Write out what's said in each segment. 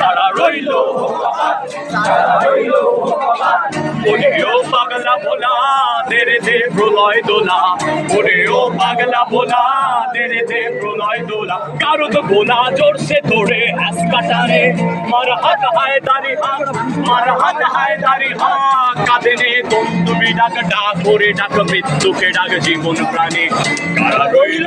তারা দে কারও তো গোলা জোরসে হাস কাটারে, মার হাত হায় দারি হাত, মার হাত হায় দারি তুমি ডাক ডাক ডাক, মৃত্যুকে ডাক জীবন প্রাণী। রইল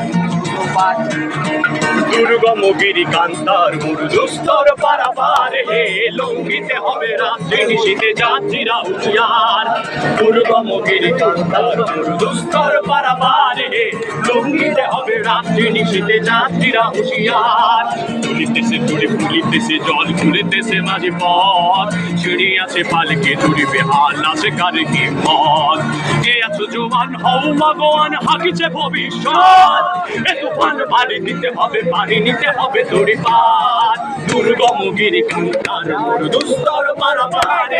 ভগবান দুর্গম গিরি কান্তার মুরুদুস্তর পারাবার হে, লঙ্ঘিতে হবে রাত্রি নিশীতে যাত্রীরা হুঁশিয়ার দুর্গম গিরি কান্তার মুরুদুস্তর পারাবার হে, লঙ্ঘিতে হবে রাত্রি নিশীতে যাত্রীরা হুঁশিয়ার তুলিতেছে তুলি ফুলিতেছে জল খুলিতেছে মাঝে পথ। সিঁড়ি আছে পালকে ধরিবে হাল, আছে কারে কি মত কে আছো জোয়ান হও, ভগবান হাকিছে ভবিষ্যৎ। এ পানি দিতে হবে পানি নিতে হবে দড়ি পার দুর্গম গিরি কান্তার দুস্তর পারাপারে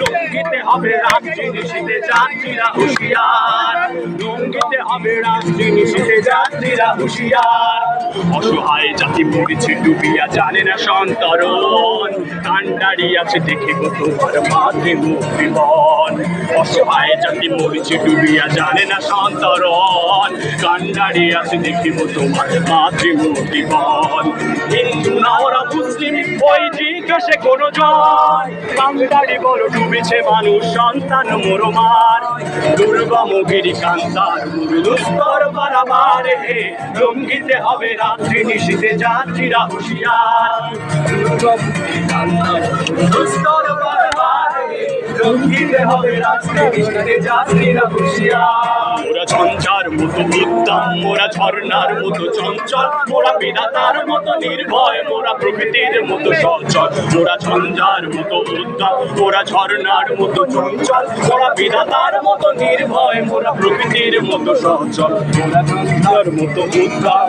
লঙ্ঘিতে হবে রাত্রি নিশীতে যাত্রীরা হুঁশিয়ার। লঙ্ঘিতে হবে রাত্রি নিশীতে যাত্রীরা হুঁশিয়ার। অসহায় জাতি পড়েছে ডুবিয়া জানে না সন্তরণ। কান্ডারি আছে দেখে গো তোমার মাতৃমুক্তি বন অসহায় জাতি মরিছে, ডুবিয়া জানে না সন্তরণ। কান্ডারি আছে, দেখিব তোমার মাতৃমূর্তি বন হিন্দু না, ওরা মুসলিম, ওই জিজ্ঞাসে কোনো জন কান্ডারি বড় ডুবেছে মানুষ, সন্তান মরমার। দুর্গম গিরি কান্তার মুরুদুস্তর বারাবার। হে লঙ্ঘিতে হবে রাত্রি, নিশীতে যাত্রীরা হুঁশিয়ার। দুর্গম গিরি বারাবার। হে হবে রাত্রি যাত্রীরা মোরা ঝঞ্ঝার মতো উদ্দাম মোরা ঝর্ণার মতো চঞ্চল, মোরা বিধাতার মতো নির্ভয়, মোরা প্রকৃতির মতো সচল। মোরা ঝঞ্ঝার মতো উদ্দাম মোরা ঝর্ণার মতো চঞ্চল, মোরা বিধাতার মতো নির্ভয়, মোরা প্রকৃতির মতো সচল। মোরা ঝঞ্ঝার মতো উদ্দাম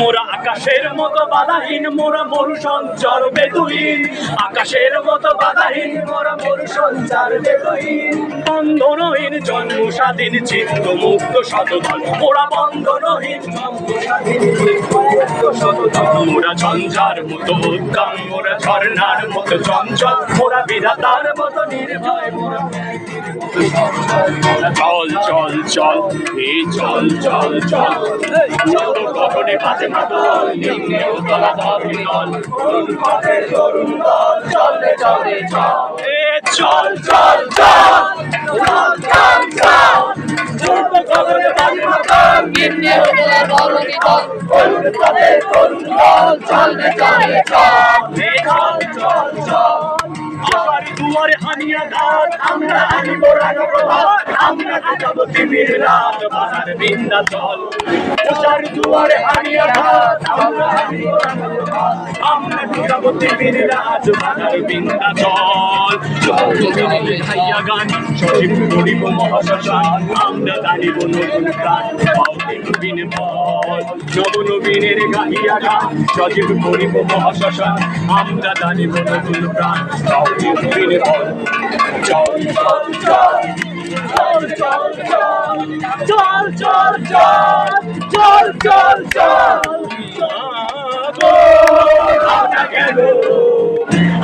মোরা আকাশের মতো বাধাহীন মোরা মরু সঞ্চার বেদুইন আকাশের মতো বাধাহীন মোরা মরু সঞ্চার বেদুইন বন্ধনহীন জন্ম স্বাধীন চিত্ত মুক্ত শতদল মোরা বন্ধনহীন মোরা ঝঞ্ঝার মতো উদ্দাম মোরা ঝর্ণার মতো চঞ্চল মোরা বিধাতার মতো নির্ভয় মোরা চল চল চল এই চল চল চল চল কখনে বাজে মাদল নিম্নে উতলা ধরে নল তরুণ পথে তরুণ দল চলে চলে চল চল চল চল চল চল চল চল কখনে বাজে নিম্নে উতলা ধরণী দল তরুণ পথে তরুণ দল চলে চলে চল নিয়াঘাত আমরা আনিব রাগপ্রভাত আমরা যাব তিমির রাত বাধার বিন্দাচল তুষার দুয়ারে হানিয়াঘাত আমরা আনিব রাগপ্রভাত আমরা যাব তিমির রাত বাধার বিন্দাচল জয় ভাইয়া গান সজীব করিব মহাশ্মশান আমরা গাহিয়া গান সজীব করিব মহাশ্মশান। আমরা দাঁড়িব নতুন প্রাণ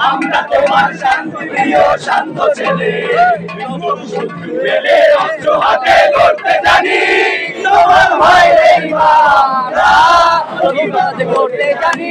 আমরা তোমার শান্ত প্রিয় শান্ত ছেলে পেলে অস্ত্র হাতে করতে জানি জানি